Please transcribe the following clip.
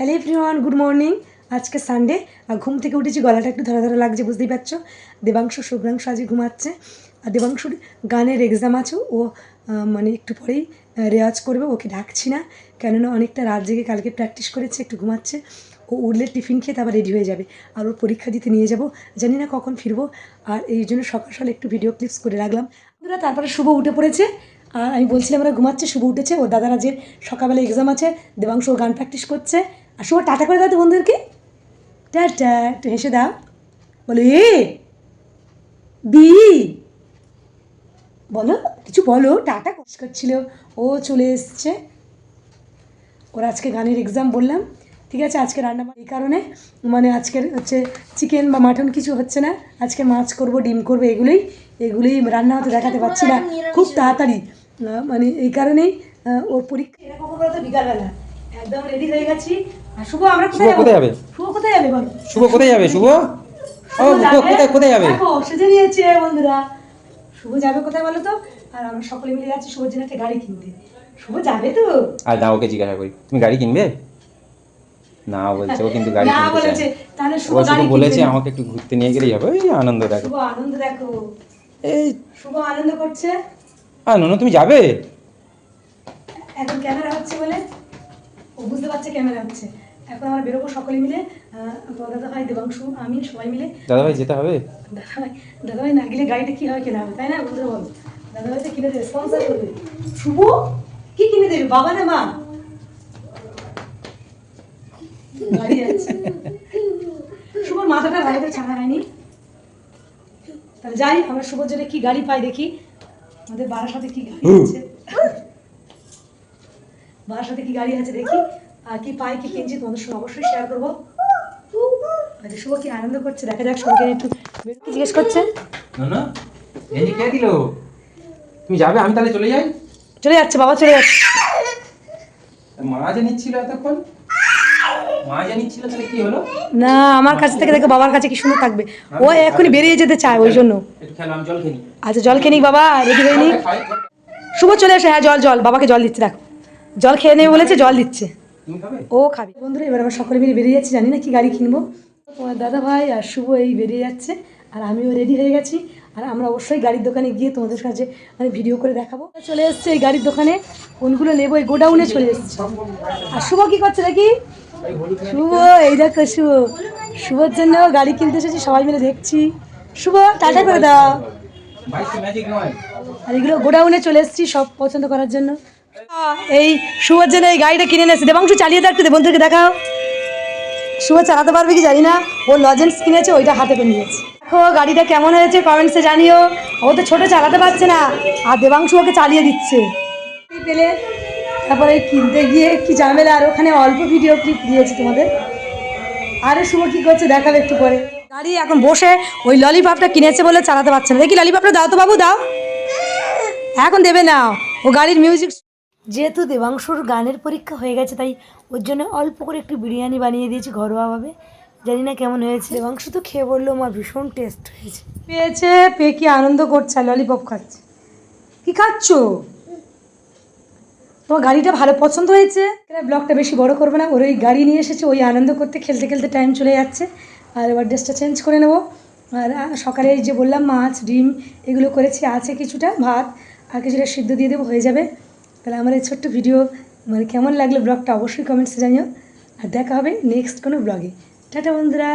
Hello everyone, good morning. আজকে Sunday আর ঘুম থেকে উঠেছি, গলাটা একটু ধরা ধরা লাগছে, বুঝতেই পারছ। দেবাংশু, শুভ্রাংশু আজকে ঘুমাচ্ছে। আর দেবাংশুর গানের এক্সাম আছে, ও মানে একটু পরেই রেওয়াজ করবে, ওকে ডাকছি না। কেননা অনেকটা রাত জেগে কালকে প্র্যাকটিস করেছে, একটু ঘুমাচ্ছে। ও উঠলে টিফিন খেয়ে তারপর রেডি হয়ে যাবে। আর ওর পরীক্ষা দিতে নিয়ে যাব। জানি না কখন ফিরবো। আর এই জন্য সকাল সকাল একটু ভিডিও ক্লিপস করে রাখলাম। বন্ধুরা, তারপরে শুভ উঠে পড়েছে। আর আমি বলছিলাম, ওরা ঘুমাচ্ছে, শুভ উঠেছে। ওর দাদারা যে সকালবেলা এক্সাম আছে। দেবাংশ গান প্র্যাকটিস করছে। আর শুভ টাটা করে দাও তো বন্ধুদেরকে। টাটা একটু হেসে দাও। বলো এ বি বলো কিছু বলো। টাটা কোর্স করছিল ও চলে এসছে। ওর আজকে গানের এক্সাম বললাম। ঠিক আছে আজকে রান্না এই কারণে। মানে আজকের হচ্ছে চিকেন বা মাটন কিছু হচ্ছে না। আজকে মাছ করব ডিম করব এগুলোই। এগুলোই রান্না হতে দেখাতে পারছি না। খুব তাড়াতাড়ি। মানে এই কারণেই ওর পরীক্ষা এরকম বিকালবেলা। একদম রেডি হয়ে গেছি। শুভ আমরা কোথায় যাবে? শুভ কোথায় যাবে বলো? শুভ কোথায় যাবে শুভ? ও কোথায় কোথায় যাবে? সেজে নিয়েছে বন্ধুরা। শুভ যাবে কোথায় বলো তো? আর আমরা সকলে মিলে যাচ্ছি শুভর জন্য একটা গাড়ি কিনতে। শুভ যাবে তো? আর না ওকে জিজ্ঞাসা করি। তুমি গাড়ি কিনবে? না বলছে ও কিন্তু গাড়ি না বলেছে তাহলে শুভ গাড়ি বলেছে আমাকে একটু ঘুরতে নিয়ে গেলেই হবে। আনন্দ দেখো। শুভ আনন্দ দেখো। এই শুভ আনন্দ করছে? আর ননু তুমি যাবে? এখন ক্যামেরা হচ্ছে বলে? ও বুঝতে পারছে ক্যামেরা হচ্ছে। এখন আমরা বেরোবো সকলে মিলে দাদা ভাই দেবাংশু আমি সবাই মিলে। দাদাভাই যেতে হবে? দাদা ভাই দাদা ভাই না গেলে গাড়িটা কি হয় কেনা হবে তাই না? বন্ধুরা বলো। দাদা ভাই তো কিনে দেবে স্পন্সার করবে। শুভ কি কিনে দেবে? বাবা না মা? গাড়ি আছে। শুভর মাথাটা করে ছাড়া হয়নি। তাহলে যাই আমরা শুভর জন্য কি গাড়ি পাই দেখি। আমাদের বাড়ার সাথে কি গাড়ি আছে? বাবার সাথে কি গাড়ি আছে দেখি। কি পাই কি কিনছি তোমাদের সঙ্গে অবশ্যই শেয়ার করব। আচ্ছা শুভ কি আনন্দ করছে? দেখা যাক শুভকে একটু জিজ্ঞেস করছে। এই কে দিল? তুমি যাবে আমি তাহলে চলে যাই? চলে যাচ্ছে বাবা চলে যাচ্ছে। মা যে নিচ্ছিল এতক্ষণ? মা যে নিচ্ছিল তাহলে কি হলো? না আমার কাছে থেকে দেখো বাবার কাছে কি সুন্দর থাকবে। ও এখনই বেরিয়ে যেতে চায় ওই জন্য। জল খেয়ে আচ্ছা জল খেয়ে নিক বাবা রেডি হয়ে নিক। শুভ চলে এসে হ্যাঁ জল জল বাবাকে জল দিচ্ছে দেখো। জল খেয়ে নেবে বলেছে জল দিচ্ছে। ও খাবে। বন্ধুরা এবার আমরা সকলে মিলে বেরিয়ে যাচ্ছি। জানি না কি গাড়ি কিনবো। তোমার দাদা ভাই আর শুভ এই বেরিয়ে যাচ্ছে আর আমিও রেডি হয়ে গেছি। আর আমরা অবশ্যই গাড়ির দোকানে গিয়ে তোমাদের কাছে মানে ভিডিও করে দেখাবো। চলে এসছে এই গাড়ির দোকানে। কোনগুলো নেব? এই গোডাউনে চলে এসছে। আর শুভ কি করছে দেখি শুভ এই দেখো শুভ। শুভর জন্য গাড়ি কিনতে এসেছি সবাই মিলে দেখছি। শুভ টাটা করে দাও। আর এগুলো গোডাউনে চলে এসেছি সব পছন্দ করার জন্য। এই শুভর জন্য এই গাড়িটা কিনে এনেছি। দেবাংশু, চালিয়ে থাকতে দে বন্ধুকে দেখাও। শুভ চালাতে পারবে কি জানি না? ও লজেন্স কিনেছে, ওইটা হাতে করে নিয়েছে। দেখো, গাড়িটা কেমন হয়েছে কমেন্টসে জানিও। ও তো ছোটো, চালাতে পারছে না। আর দেবাংশু ওকে চালিয়ে দিচ্ছে। পেলে, তারপরে কিনতে গিয়ে কি ঝামেলা, আর ওখানে অল্প ভিডিও ক্লিপ দিয়েছি তোমাদের। আরে শুভ কী করছে, দেখাবে একটু পরে। গাড়ি এখন বসে, ওই ললিপপটা কিনেছে বলে চালাতে পারছে না। দেখি ললিপপটা দাও তো বাবু, দাও। এখন দেবে না। ও গাড়ির মিউজিক যেহেতু দেবাংশুর গানের পরীক্ষা হয়ে গেছে, তাই ওর জন্য অল্প করে একটু বিরিয়ানি বানিয়ে দিয়েছি ঘরোয়াভাবে। জানি না কেমন হয়েছে। দেবাংশু তো খেয়ে বলল আমার ভীষণ টেস্ট হয়েছে। পেয়েছে, পেয়ে কি আনন্দ করছে? ললিপপ খাচ্ছে। কি খাচ্ছো? তোমার গাড়িটা ভালো পছন্দ হয়েছে? এরা ব্লগটা বেশি বড় করবে না? ওর ওই গাড়ি নিয়ে এসেছে, ওই আনন্দ করতে, খেলতে খেলতে টাইম চলে যাচ্ছে। আর এবার ড্রেসটা চেঞ্জ করে নেব। আর সকালে যে বললাম, মাছ, ডিম, এগুলো করেছি। আছে কিছুটা ভাত, আর কিছুটা সিদ্ধ দিয়ে দেবো, হয়ে যাবে। তাহলে আমার এই ছোট্ট ভিডিও মানে কেমন লাগল ব্লগটা অবশ্যই কমেন্টসে জানিও। আর দেখা হবে নেক্সট কোনো ব্লগে। টাটা বন্ধুরা।